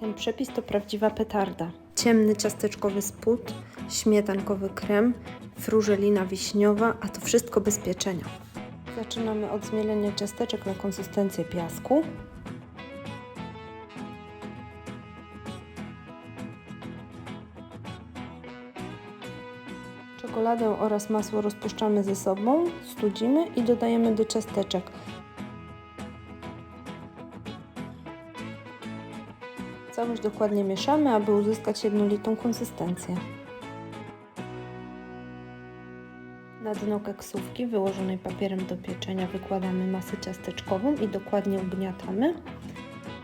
Ten przepis to prawdziwa petarda. Ciemny ciasteczkowy spód, śmietankowy krem, frużelina wiśniowa, a to wszystko bez pieczenia. Zaczynamy od zmielenia ciasteczek na konsystencję piasku. Czekoladę oraz masło rozpuszczamy ze sobą, studzimy i dodajemy do ciasteczek. Całość dokładnie mieszamy, aby uzyskać jednolitą konsystencję. Na dno keksówki wyłożonej papierem do pieczenia wykładamy masę ciasteczkową i dokładnie ugniatamy.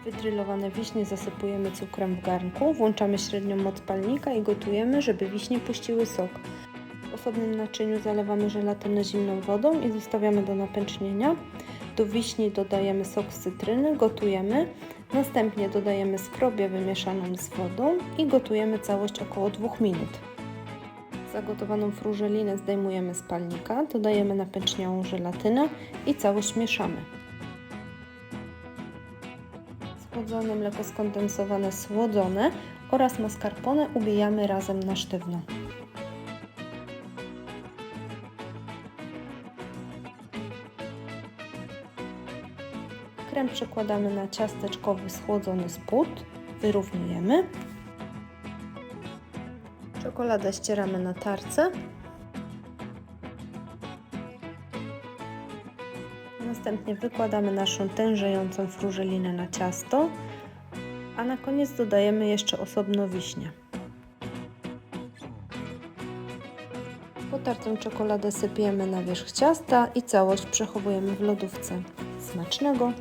Wytrylowane wiśnie zasypujemy cukrem w garnku, włączamy średnią moc palnika i gotujemy, żeby wiśnie puściły sok. W osobnym naczyniu zalewamy żelatynę zimną wodą i zostawiamy do napęcznienia. Do wiśni dodajemy sok z cytryny, gotujemy. Następnie dodajemy skrobię wymieszaną z wodą i gotujemy całość około 2 minut. Zagotowaną frużelinę zdejmujemy z palnika, dodajemy napęczniałą żelatynę i całość mieszamy. Schłodzone mleko skondensowane słodzone oraz mascarpone ubijamy razem na sztywno. Krem przekładamy na ciasteczkowy schłodzony spód, wyrównujemy. Czekoladę ścieramy na tarce. Następnie wykładamy naszą tężejącą frużelinę na ciasto, a na koniec dodajemy jeszcze osobno wiśnie. Potartą czekoladę sypiemy na wierzch ciasta i całość przechowujemy w lodówce. Smacznego!